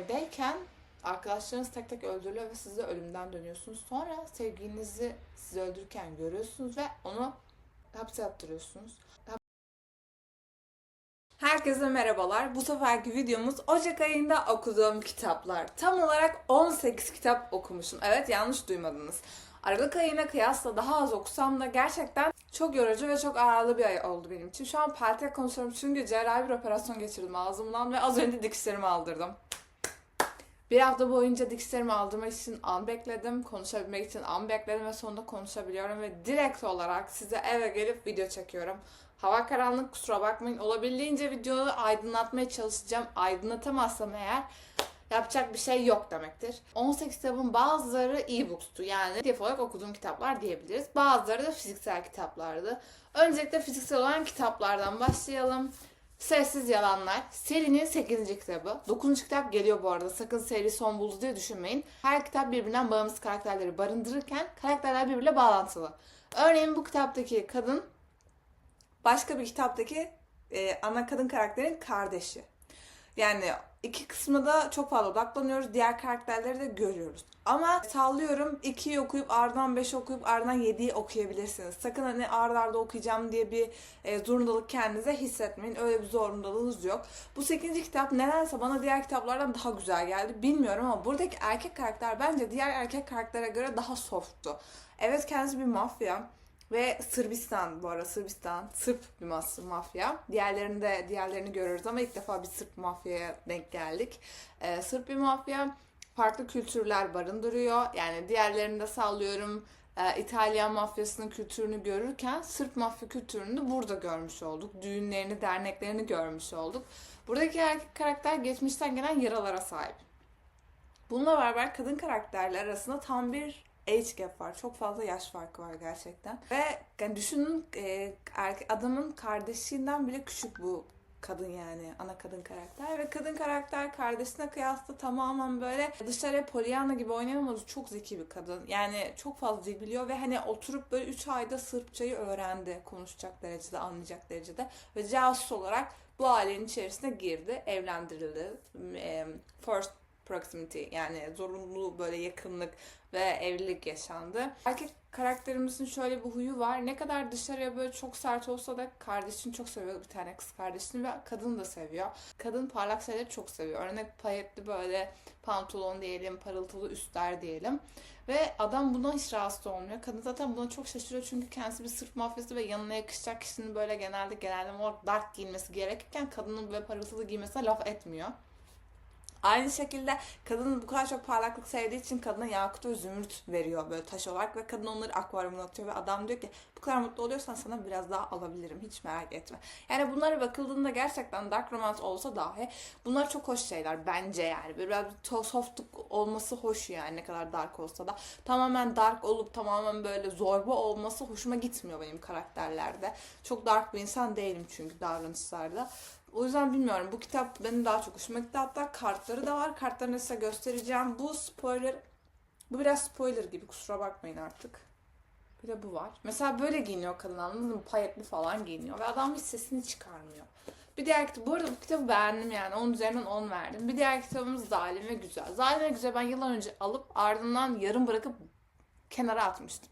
evdeyken arkadaşlarınız tek tek öldürülüyor ve siz de ölümden dönüyorsunuz. Sonra sevgilinizi sizi öldürürken görüyorsunuz ve onu hapse attırıyorsunuz. Herkese merhabalar. Bu seferki videomuz Ocak ayında okuduğum kitaplar. Tam olarak 18 kitap okumuşum. Evet yanlış duymadınız. Aralık ayına kıyasla daha az okusam da gerçekten çok yorucu ve çok ağırlı bir ay oldu benim için. Şu an peltek konuşuyorum çünkü cerrahi bir operasyon geçirdim ağzımdan ve az önce dikişlerimi aldırdım. Bir hafta boyunca dikişlerimi aldırmak için an bekledim, konuşabilmek için an bekledim ve sonunda konuşabiliyorum ve direkt olarak size eve gelip video çekiyorum. Hava karanlık kusura bakmayın. Olabildiğince videoyu aydınlatmaya çalışacağım. Aydınlatamazsam eğer yapacak bir şey yok demektir. 18 kitabın bazıları e-bookstu. Yani PDF olarak okuduğum kitaplar diyebiliriz. Bazıları da fiziksel kitaplardı. Öncelikle fiziksel olan kitaplardan başlayalım. Sessiz Yalanlar. Serinin 8. kitabı. 9. kitap geliyor bu arada. Sakın seri son buldu diye düşünmeyin. Her kitap birbirinden bağımsız karakterleri barındırırken karakterler birbiriyle bağlantılı. Örneğin bu kitaptaki kadın başka bir kitaptaki e, ana kadın karakterin kardeşi. Yani iki kısmı da çok fazla odaklanıyoruz. Diğer karakterleri de görüyoruz. Ama sallıyorum 2'yi okuyup ardından 5 okuyup ardından 7'yi okuyabilirsiniz. Sakın hani ard arda okuyacağım diye bir e, zorundalık kendinize hissetmeyin. Öyle bir zorundalığınız yok. Bu 8. kitap nedense bana diğer kitaplardan daha güzel geldi. Bilmiyorum ama buradaki erkek karakter bence diğer erkek karaktere göre daha softtu. Evet kendisi bir mafya. Ve Sırbistan bu arada Sırbistan Sırp bir mafya. Diğerlerini de diğerlerini görüyoruz ama ilk defa bir Sırp mafyaya denk geldik. Ee, Sırp bir mafya farklı kültürler barındırıyor. Yani diğerlerini de sallıyorum. e, İtalyan mafyasının kültürünü görürken Sırp mafya kültürünü de burada görmüş olduk. Düğünlerini, derneklerini görmüş olduk. Buradaki erkek karakter geçmişten gelen yaralara sahip. Bununla beraber kadın karakterler arasında tam bir age gap var. Çok fazla yaş farkı var gerçekten. Ve yani düşünün e, erke- adamın kardeşinden bile küçük bu kadın yani ana kadın karakter ve kadın karakter kardeşine kıyasla tamamen böyle dışarıya Pollyanna gibi oynayamaz çok zeki bir kadın. Yani çok fazla dil biliyor ve hani oturup böyle 3 ayda Sırpçayı öğrendi konuşacak derecede anlayacak derecede ve casus olarak bu ailenin içerisine girdi, evlendirildi. First proximity yani zorunlu böyle yakınlık ve evlilik yaşandı. Erkek karakterimizin şöyle bir huyu var. Ne kadar dışarıya böyle çok sert olsa da kardeşini çok seviyor bir tane kız kardeşini ve kadını da seviyor. Kadın parlak şeyleri çok seviyor. Örnek payetli böyle pantolon diyelim, parıltılı üstler diyelim. Ve adam bundan hiç rahatsız olmuyor. Kadın zaten buna çok şaşırıyor çünkü kendisi bir Sırp mafyası ve yanına yakışacak kişinin böyle genelde genelde olarak dark giyinmesi gerekirken kadının böyle parıltılı giymesine laf etmiyor. Aynı şekilde kadın bu kadar çok parlaklık sevdiği için kadına yakut ve zümrüt veriyor böyle taş olarak ve kadın onları akvaryumuna atıyor ve adam diyor ki bu kadar mutlu oluyorsan sana biraz daha alabilirim hiç merak etme. Yani bunlara bakıldığında gerçekten dark romance olsa dahi bunlar çok hoş şeyler bence yani. Böyle biraz bir softluk olması hoş yani ne kadar dark olsa da. Tamamen dark olup tamamen böyle zorba olması hoşuma gitmiyor benim karakterlerde. Çok dark bir insan değilim çünkü davranışlarda. O yüzden bilmiyorum. Bu kitap benim daha çok hoşuma gitti. Hatta kartları da var. Kartlarını size göstereceğim. Bu spoiler... Bu biraz spoiler gibi. Kusura bakmayın artık. Bir de bu var. Mesela böyle giyiniyor kadın anladın mı? Payetli falan giyiniyor. Ve adam hiç sesini çıkarmıyor. Bir diğer kitap, bu arada bu kitabı beğendim yani. 10 üzerinden 10 verdim. Bir diğer kitabımız Zalim ve Güzel. Zalim ve Güzel ben yıllar önce alıp ardından yarım bırakıp kenara atmıştım.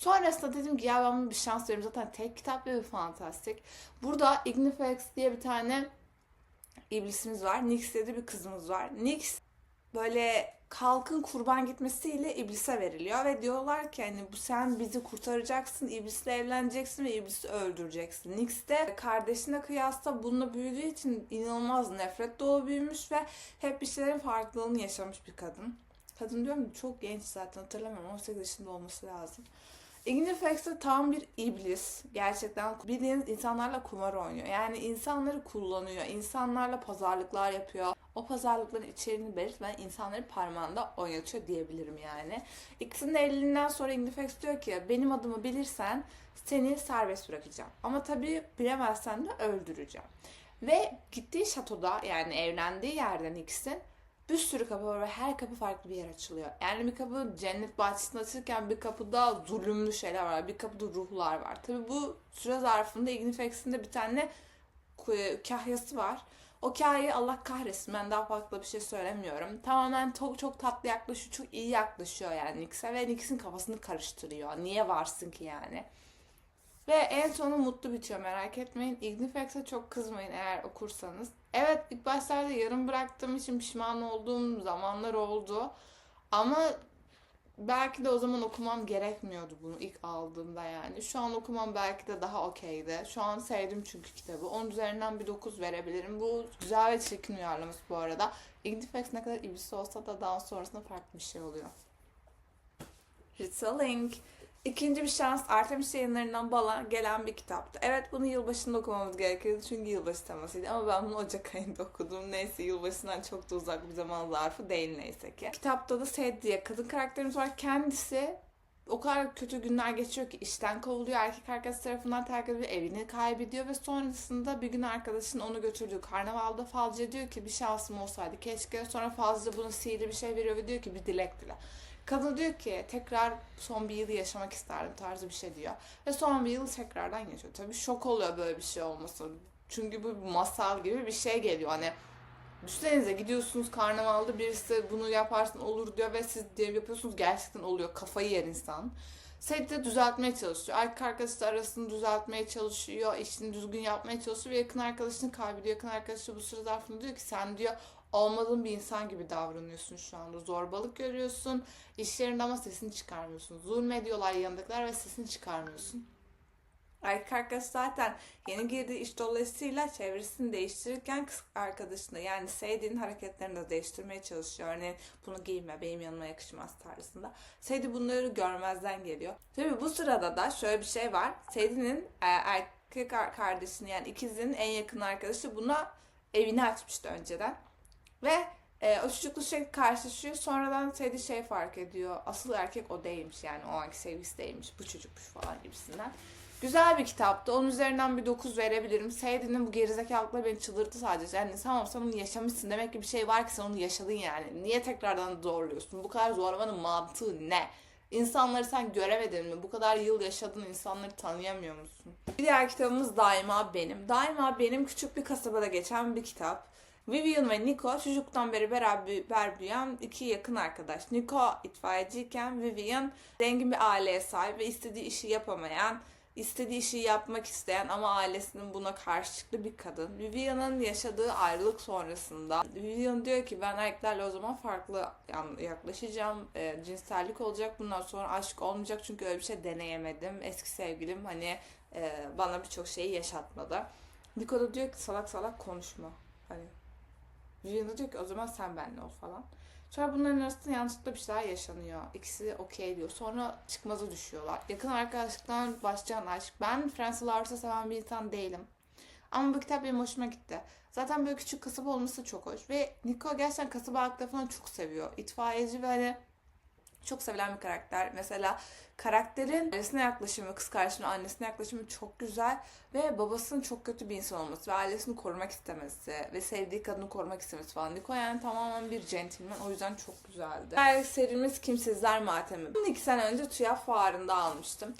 Sonrasında dedim ki ya ben bunu bir şans veririm. Zaten tek kitap ve fantastik. Burada Ignifex diye bir tane iblisimiz var. Nyx diye de bir kızımız var. Nyx böyle kalkın kurban gitmesiyle iblise veriliyor ve diyorlar ki hani bu sen bizi kurtaracaksın, iblisle evleneceksin ve iblisi öldüreceksin. Nyx de kardeşine kıyasla bununla büyüdüğü için inanılmaz nefret dolu büyümüş ve hep bir şeylerin farklılığını yaşamış bir kadın. Kadın diyorum çok genç zaten hatırlamıyorum 18 yaşında olması lazım. Ignifex tam bir iblis. Gerçekten bildiğiniz insanlarla kumar oynuyor. Yani insanları kullanıyor. insanlarla pazarlıklar yapıyor. O pazarlıkların içeriğini belirtmeden insanları parmağında oynatıyor diyebilirim yani. İkisinin de evliliğinden sonra Ignifex diyor ki benim adımı bilirsen seni serbest bırakacağım. Ama tabii bilemezsen de öldüreceğim. Ve gittiği şatoda yani evlendiği yerden ikisi bir sürü kapı var ve her kapı farklı bir yer açılıyor. Yani bir kapı cennet bahçesinde açılırken bir kapıda zulümlü şeyler var. Bir kapıda ruhlar var. Tabi bu süre zarfında Ignifex'in de bir tane kahyası var. O hikayeyi Allah kahretsin ben daha farklı bir şey söylemiyorum. Tamamen çok çok tatlı yaklaşıyor, çok iyi yaklaşıyor yani Nix'e ve Nix'in kafasını karıştırıyor. Niye varsın ki yani? Ve en sonu mutlu bitiyor merak etmeyin. Ignifex'e çok kızmayın eğer okursanız. Evet ilk başlarda yarım bıraktığım için pişman olduğum zamanlar oldu. Ama belki de o zaman okumam gerekmiyordu bunu ilk aldığımda yani. Şu an okumam belki de daha okeydi. Şu an sevdim çünkü kitabı. 10 üzerinden bir 9 verebilirim. Bu güzel ve çirkin uyarlaması bu arada. Ignifex ne kadar iblis olsa da daha sonrasında farklı bir şey oluyor. Retelling. İkinci bir şans Artemis yayınlarından bana gelen bir kitaptı. Evet bunu yılbaşında okumamız gerekiyordu çünkü yılbaşı temasıydı ama ben bunu Ocak ayında okudum. Neyse yılbaşından çok da uzak bir zaman zarfı değil neyse ki. Kitapta da Sed diye kadın karakterimiz var. Kendisi o kadar kötü günler geçiyor ki işten kovuluyor, erkek arkadaşı tarafından terk ediliyor, evini kaybediyor ve sonrasında bir gün arkadaşın onu götürdüğü karnavalda falcıya diyor ki bir şansım olsaydı keşke. Sonra falcı bunu sihirli bir şey veriyor ve diyor ki bir dilek dile. Kadın diyor ki tekrar son bir yılı yaşamak isterdim tarzı bir şey diyor. Ve son bir yıl tekrardan yaşıyor. Tabii şok oluyor böyle bir şey olması. Çünkü bu masal gibi bir şey geliyor. Hani düşünsenize gidiyorsunuz karnavalda birisi bunu yaparsın olur diyor ve siz diye yapıyorsunuz gerçekten oluyor. Kafayı yer insan. Seth de düzeltmeye çalışıyor. Erkek arkadaşı arasını düzeltmeye çalışıyor. işini düzgün yapmaya çalışıyor ve yakın arkadaşını kaybediyor. Yakın arkadaşı bu süre zarfında diyor ki sen diyor olmadığın bir insan gibi davranıyorsun şu anda. Zorbalık görüyorsun. İşlerinde ama sesini çıkarmıyorsun. Zulmediyorlar yanındakiler ve sesini çıkarmıyorsun. Erkek arkadaş zaten yeni girdiği iş dolayısıyla çevresini değiştirirken kız arkadaşını yani Sadie'nin hareketlerini de değiştirmeye çalışıyor. Örneğin bunu giyme benim yanıma yakışmaz tarzında. Sadie bunları görmezden geliyor. Tabii bu sırada da şöyle bir şey var. Sadie'nin e, erkek kardeşini yani ikizinin en yakın arkadaşı buna evini açmıştı önceden. Ve e, o çocuklu şey karşılaşıyor. Sonradan Sadie şey fark ediyor. Asıl erkek o değilmiş yani o anki sevgisi değilmiş. Bu çocukmuş falan gibisinden. Güzel bir kitaptı. Onun üzerinden bir 9 verebilirim. Sadie'nin bu gerizekalılıkla beni çıldırttı sadece. Yani tamam sen onu yaşamışsın. Demek ki bir şey var ki sen onu yaşadın yani. Niye tekrardan zorluyorsun? Bu kadar zorlamanın mantığı ne? İnsanları sen göremedin mi? Bu kadar yıl yaşadın insanları tanıyamıyor musun? Bir diğer kitabımız Daima Benim. Daima Benim küçük bir kasabada geçen bir kitap. Vivian ve Nico çocuktan beri beraber büyüyen iki yakın arkadaş. Nico itfaiyeciyken Vivian zengin bir aileye sahip ve istediği işi yapamayan, istediği işi yapmak isteyen ama ailesinin buna karşı çıktığı bir kadın. Vivian'ın yaşadığı ayrılık sonrasında Vivian diyor ki ben erkeklerle o zaman farklı yaklaşacağım. E, cinsellik olacak. Bundan sonra aşk olmayacak çünkü öyle bir şey deneyemedim. Eski sevgilim hani e, bana birçok şeyi yaşatmadı. Nico da diyor ki salak salak konuşma. Hani Vivian diyor ki o zaman sen benimle ol falan. Sonra bunların arasında yanlışlıkla bir şeyler yaşanıyor. İkisi okey diyor. Sonra çıkmaza düşüyorlar. Yakın arkadaşlıktan başlayan aşk. Ben Francis Lawrence'ı seven bir insan değilim. Ama bu kitap benim hoşuma gitti. Zaten böyle küçük kasaba olması çok hoş. Ve Nico gerçekten kasaba halkları falan çok seviyor. İtfaiyeci ve hani çok sevilen bir karakter. Mesela karakterin ailesine yaklaşımı, kız kardeşinin annesine yaklaşımı çok güzel ve babasının çok kötü bir insan olması ve ailesini korumak istemesi ve sevdiği kadını korumak istemesi falan. Nico yani tamamen bir centilmen. O yüzden çok güzeldi. Diğer serimiz Kimsizler Matemi. İki sene önce TÜYAP fuarında almıştım.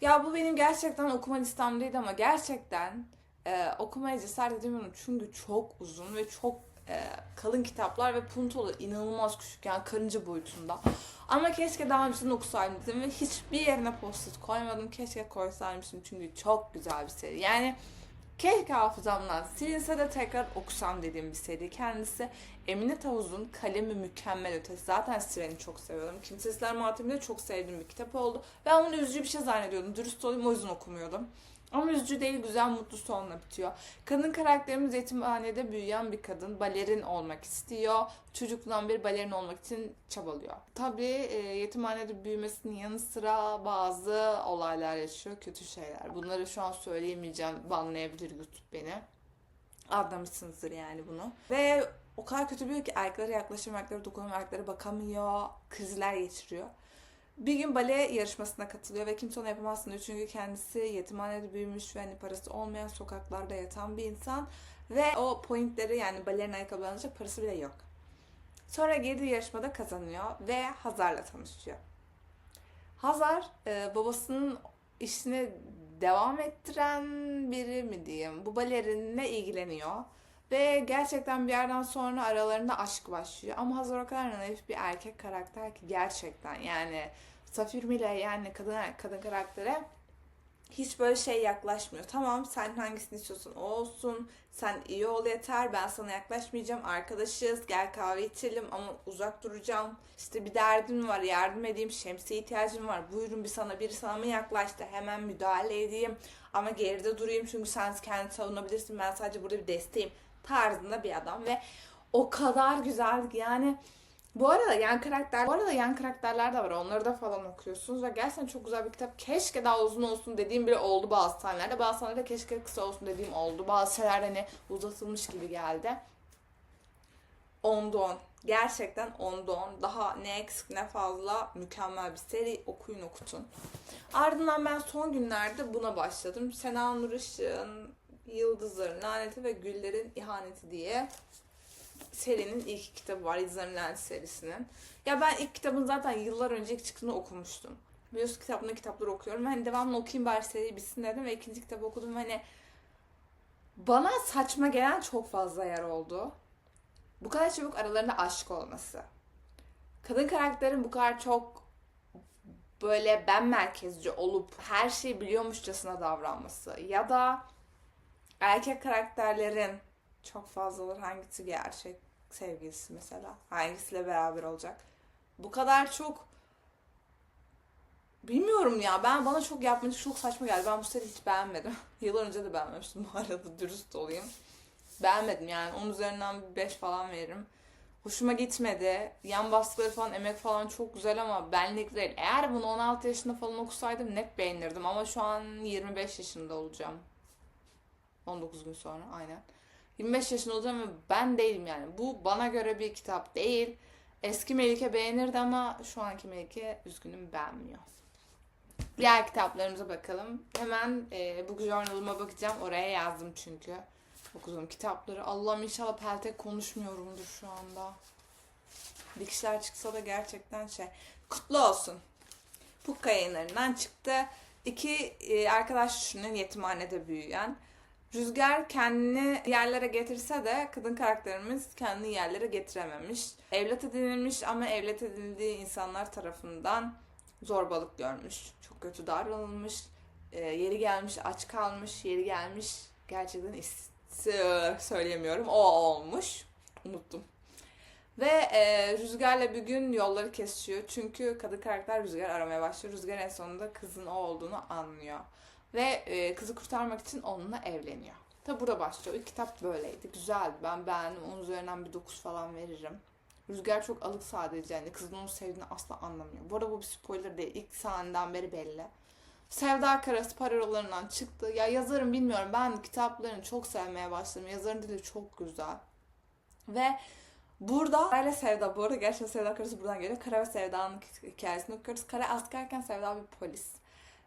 Ya bu benim gerçekten okuma listemdeydi ama gerçekten e, okumaya cesaret edemiyorum çünkü çok uzun ve çok e, kalın kitaplar ve puntolu inanılmaz küçük yani karınca boyutunda. Ama keşke daha önceden okusaydım ve hiçbir yerine post koymadım. Keşke koysaymışım çünkü çok güzel bir seri. Yani keşke hafızamdan silinse de tekrar okusam dediğim bir seri. Kendisi Emine Tavuz'un kalemi mükemmel ötesi. Zaten Siren'i çok seviyorum. Kimsesizler Matemi'ni de çok sevdiğim bir kitap oldu. Ben bunu üzücü bir şey zannediyordum. Dürüst olayım o yüzden okumuyordum. Ama üzücü değil, güzel, mutlu sonla bitiyor. Kadın karakterimiz yetimhanede büyüyen bir kadın. Balerin olmak istiyor. Çocukluğundan beri balerin olmak için çabalıyor. Tabii e, yetimhanede büyümesinin yanı sıra bazı olaylar yaşıyor, kötü şeyler. Bunları şu an söyleyemeyeceğim, banlayabilir YouTube beni. Anlamışsınızdır yani bunu. Ve o kadar kötü büyüyor ki erkeklere yaklaşamıyor, erkeklere dokunamıyor, erkeklere bakamıyor, krizler geçiriyor. Bir gün bale yarışmasına katılıyor ve kimse ona yapamazsın diyor. Çünkü kendisi yetimhanede büyümüş ve hani parası olmayan sokaklarda yatan bir insan. Ve o pointleri yani balerin ayakkabılarını alacak parası bile yok. Sonra girdiği yarışmada kazanıyor ve Hazar'la tanışıyor. Hazar e, babasının işini devam ettiren biri mi diyeyim. Bu balerinle ilgileniyor. Ve gerçekten bir yerden sonra aralarında aşk başlıyor. Ama Hazar o kadar naif bir erkek karakter ki gerçekten yani Safir Mile yani kadın kadın karaktere hiç böyle şey yaklaşmıyor. Tamam sen hangisini istiyorsun o olsun. Sen iyi ol yeter. Ben sana yaklaşmayacağım. Arkadaşız. Gel kahve içelim ama uzak duracağım. İşte bir derdim var. Yardım edeyim. Şemsiye ihtiyacım var. Buyurun bir sana biri sana mı yaklaştı? Hemen müdahale edeyim. Ama geride durayım çünkü sen kendini savunabilirsin. Ben sadece burada bir desteğim tarzında bir adam ve o kadar güzel yani bu arada yan karakter, bu arada yan karakterler de var. Onları da falan okuyorsunuz ve gerçekten çok güzel bir kitap. Keşke daha uzun olsun dediğim bile oldu bazı sahnelerde. Bazı sahnelerde keşke kısa olsun dediğim oldu. Bazı şeyler hani uzatılmış gibi geldi. 10'da 10. Gerçekten 10'da 10. Daha ne eksik ne fazla mükemmel bir seri. Okuyun okutun. Ardından ben son günlerde buna başladım. Sena Nur Işık'ın Yıldızların Laneti ve Güllerin İhaneti diye serinin ilk kitabı var. Yıldızların Laneti serisinin. Ya ben ilk kitabın zaten yıllar önce ilk çıktığını okumuştum. Biliyorsun kitabını kitapları okuyorum. Hani devamlı okuyayım bari seri bitsin dedim ve ikinci kitabı okudum. Hani bana saçma gelen çok fazla yer oldu. Bu kadar çabuk aralarında aşk olması. Kadın karakterin bu kadar çok böyle ben merkezci olup her şeyi biliyormuşçasına davranması ya da erkek karakterlerin çok fazla olur. Hangisi gerçek sevgilisi mesela? Hangisiyle beraber olacak? Bu kadar çok bilmiyorum ya. Ben bana çok yapmacık çok saçma geldi. Ben bu seriyi hiç beğenmedim. Yıllar önce de beğenmemiştim bu arada. Dürüst olayım. Beğenmedim yani. Onun üzerinden bir 5 falan veririm. Hoşuma gitmedi. Yan baskıları falan, emek falan çok güzel ama benlik değil. Eğer bunu 16 yaşında falan okusaydım net beğenirdim. Ama şu an 25 yaşında olacağım. 19 gün sonra aynen. 25 yaşında olacağım ve ben değilim yani. Bu bana göre bir kitap değil. Eski Melike beğenirdi ama şu anki Melike üzgünüm beğenmiyor. Diğer kitaplarımıza bakalım. Hemen e, bu journalıma bakacağım. Oraya yazdım çünkü okuduğum kitapları. Allah'ım inşallah peltek konuşmuyorumdur şu anda. Dikişler çıksa da gerçekten şey. Kutlu olsun. Pukka yayınlarından çıktı. İki e, arkadaş düşünün yetimhanede büyüyen. Rüzgar kendini yerlere getirse de kadın karakterimiz kendini yerlere getirememiş. Evlat edinilmiş ama evlat edinildiği insanlar tarafından zorbalık görmüş. Çok kötü davranılmış. E, yeri gelmiş aç kalmış. Yeri gelmiş gerçekten is söyleyemiyorum. O olmuş. Unuttum. Ve e, Rüzgar'la bir gün yolları kesiyor. Çünkü kadın karakter Rüzgar aramaya başlıyor. Rüzgar en sonunda kızın o olduğunu anlıyor. Ve e, kızı kurtarmak için onunla evleniyor. Tabi burada başlıyor. İlk kitap böyleydi. Güzeldi. Ben beğendim. Onun üzerinden bir 9 falan veririm. Rüzgar çok alık sadece. Yani kızın onu sevdiğini asla anlamıyor. Bu arada bu bir spoiler değil. İlk sahneden beri belli. Sevda Karası parolarından çıktı. Ya yazarım bilmiyorum. Ben kitaplarını çok sevmeye başladım. Yazarın dili çok güzel. Ve burada Kara Sevda, bu arada gerçekten Sevda Karası buradan geliyor. Kara ve Sevda'nın hikayesini okuyoruz. Kara askerken Sevda bir polis.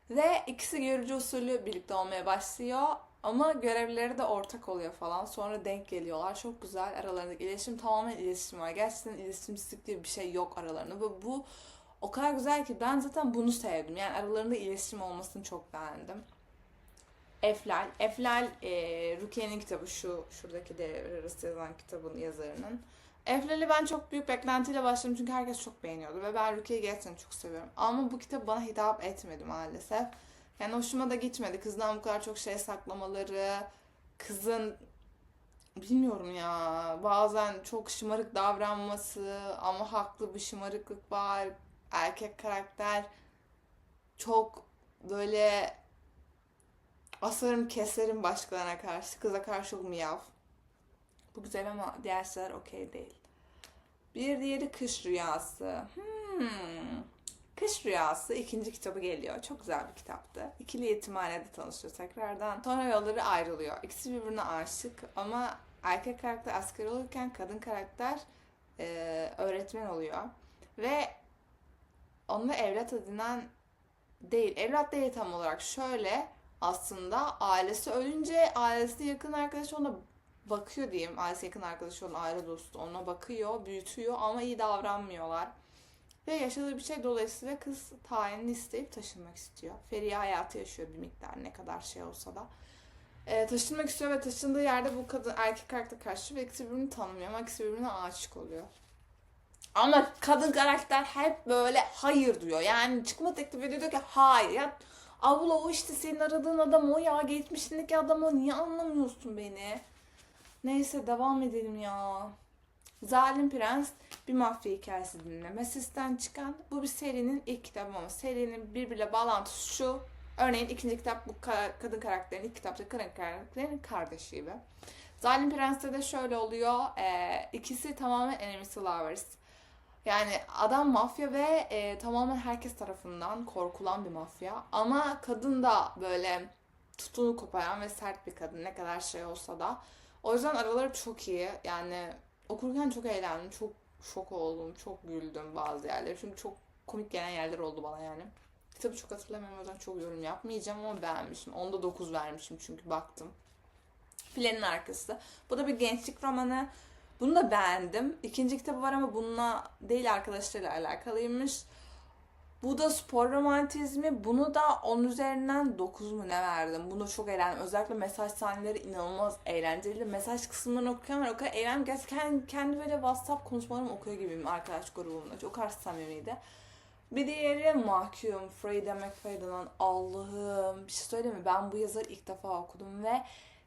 Ve ikisi görücü usulü birlikte olmaya başlıyor. Ama görevleri de ortak oluyor falan. Sonra denk geliyorlar. Çok güzel. Aralarındaki iletişim tamamen iletişim var. Gerçekten iletişimsizlik diye bir şey yok aralarında. Ve bu o kadar güzel ki ben zaten bunu sevdim. Yani aralarında iletişim olmasını çok beğendim. Eflal. Eflal e, Rukiye'nin kitabı şu şuradaki devre arası yazılan kitabın yazarının. Eflal'i ben çok büyük beklentiyle başladım çünkü herkes çok beğeniyordu ve ben Rukiye'yi gerçekten çok seviyorum. Ama bu kitap bana hitap etmedi maalesef. Yani hoşuma da gitmedi. Kızdan bu kadar çok şey saklamaları, kızın bilmiyorum ya bazen çok şımarık davranması ama haklı bir şımarıklık var erkek karakter çok böyle asarım keserim başkalarına karşı. Kıza karşı miyav. Bu güzel ama diğer şeyler okey değil. Bir diğeri Kış Rüyası. Hmm. Kış Rüyası ikinci kitabı geliyor. Çok güzel bir kitaptı. İkili yetimhanede tanışıyor tekrardan. Sonra yolları ayrılıyor. İkisi birbirine aşık ama erkek karakter asker olurken kadın karakter e, öğretmen oluyor. Ve onunla evlat edinen değil. Evlat değil tam olarak. Şöyle aslında ailesi ölünce ailesi yakın arkadaşı ona bakıyor diyeyim. Ailesi yakın arkadaşı onun aile dostu ona bakıyor, büyütüyor ama iyi davranmıyorlar. Ve yaşadığı bir şey dolayısıyla kız tayinini isteyip taşınmak istiyor. Feriye hayatı yaşıyor bir miktar ne kadar şey olsa da. e, taşınmak istiyor ve taşındığı yerde bu kadın erkek karakter karşı ve ikisi birbirini tanımıyor ama ikisi birbirine aşık oluyor. Ama kadın karakter hep böyle hayır diyor. Yani çıkma teklif ediyor diyor ki hayır. Ya abla o işte senin aradığın adam o ya. Geçmişindeki adam o. Niye anlamıyorsun beni? Neyse devam edelim ya. Zalim Prens bir mafya hikayesi dinleme sisten çıkan. Bu bir serinin ilk kitabı ama serinin birbiriyle bağlantısı şu. Örneğin ikinci kitap bu ka- kadın karakterin, ilk kitapta kadın karakterin kardeşi gibi. Zalim Prens'te de şöyle oluyor. Ee, ikisi tamamen enemies lovers. Yani adam mafya ve e, tamamen herkes tarafından korkulan bir mafya. Ama kadın da böyle tutunu koparan ve sert bir kadın ne kadar şey olsa da. O yüzden araları çok iyi. Yani okurken çok eğlendim. Çok şok oldum. Çok güldüm bazı yerleri. Çünkü çok komik gelen yerler oldu bana yani. Kitabı çok hatırlamıyorum o yüzden çok yorum yapmayacağım ama beğenmişim. Onda 9 vermişim çünkü baktım. Filenin arkası. Bu da bir gençlik romanı. Bunu da beğendim. İkinci kitabı var ama bununla değil arkadaşlarıyla alakalıymış. Bu da spor romantizmi. Bunu da 10 üzerinden 9 mu ne verdim? Bunu çok eğlendim. Özellikle mesaj sahneleri inanılmaz eğlenceli. Mesaj kısımlarını okuyan var. O kadar eğlendim. Gerçekten kendi böyle WhatsApp konuşmalarımı okuyor gibiyim arkadaş grubumda. Çok kadar samimiydi. Bir diğeri Mahkum. Frida McFadden'ın Allah'ım. Bir şey söyleyeyim mi? Ben bu yazarı ilk defa okudum ve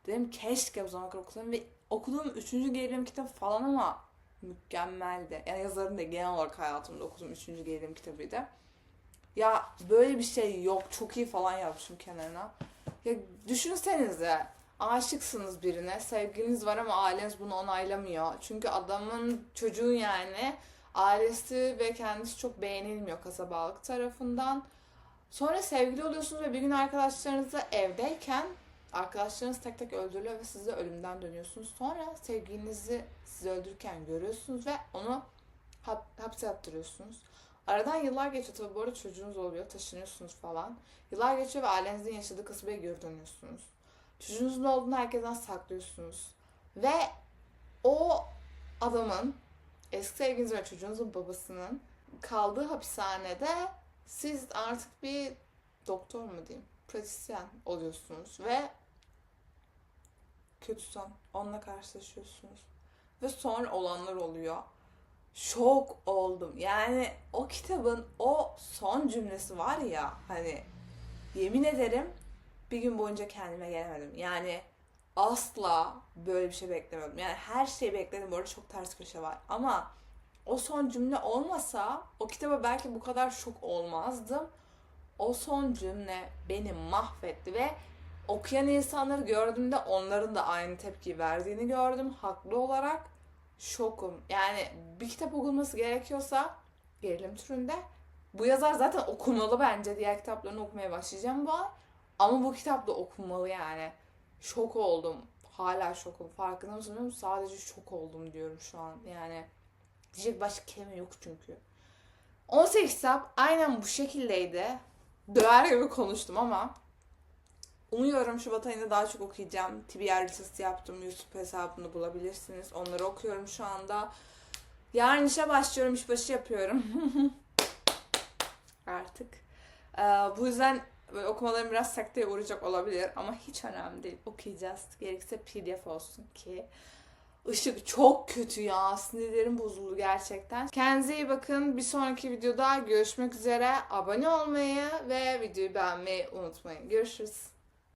dedim keşke bu zamana kadar okusam ve okuduğum üçüncü gerilim kitabı falan ama mükemmeldi. Yani yazarın da genel olarak hayatımda okuduğum üçüncü gerilim kitabıydı. Ya böyle bir şey yok. Çok iyi falan yapmışım kenarına. Ya düşünsenize aşıksınız birine. Sevginiz var ama aileniz bunu onaylamıyor. Çünkü adamın çocuğu yani ailesi ve kendisi çok beğenilmiyor kasabalık tarafından. Sonra sevgili oluyorsunuz ve bir gün arkadaşlarınızla evdeyken arkadaşlarınız tek tek öldürülüyor ve siz de ölümden dönüyorsunuz. Sonra sevgilinizi sizi öldürürken görüyorsunuz ve onu hap- hapse attırıyorsunuz. Aradan yıllar geçiyor tabii bu arada çocuğunuz oluyor, taşınıyorsunuz falan. Yıllar geçiyor ve ailenizin yaşadığı kasabaya geri dönüyorsunuz. Çocuğunuzun olduğunu herkesten saklıyorsunuz. Ve o adamın, eski sevgilinizin ve çocuğunuzun babasının kaldığı hapishanede siz artık bir doktor mu diyeyim, pratisyen oluyorsunuz ve kötü son, onunla karşılaşıyorsunuz. Ve sonra olanlar oluyor şok oldum. Yani o kitabın o son cümlesi var ya hani yemin ederim bir gün boyunca kendime gelemedim. Yani asla böyle bir şey beklemiyordum. Yani her şeyi bekledim. Bu arada çok ters köşe var. Ama o son cümle olmasa o kitaba belki bu kadar şok olmazdım. O son cümle beni mahvetti ve okuyan insanları gördüğümde onların da aynı tepki verdiğini gördüm haklı olarak şokum. Yani bir kitap okunması gerekiyorsa gerilim türünde bu yazar zaten okunmalı bence. Diğer kitaplarını okumaya başlayacağım bu ay. Ama bu kitap da okunmalı yani. Şok oldum. Hala şokum. Farkında mısın bilmiyorum. Sadece şok oldum diyorum şu an. Yani diyecek başka kelime yok çünkü. 18 kitap aynen bu şekildeydi. Döver gibi konuştum ama Umuyorum Şubat ayında daha çok okuyacağım. TBR listesi yaptım. YouTube hesabını bulabilirsiniz. Onları okuyorum şu anda. Yarın işe başlıyorum. işbaşı yapıyorum. Artık. Ee, bu yüzden böyle okumalarım biraz sekteye uğrayacak olabilir. Ama hiç önemli değil. Okuyacağız. Gerekirse pdf olsun ki. Işık çok kötü ya. Sinirlerim bozuldu gerçekten. Kendinize iyi bakın. Bir sonraki videoda görüşmek üzere. Abone olmayı ve videoyu beğenmeyi unutmayın. Görüşürüz.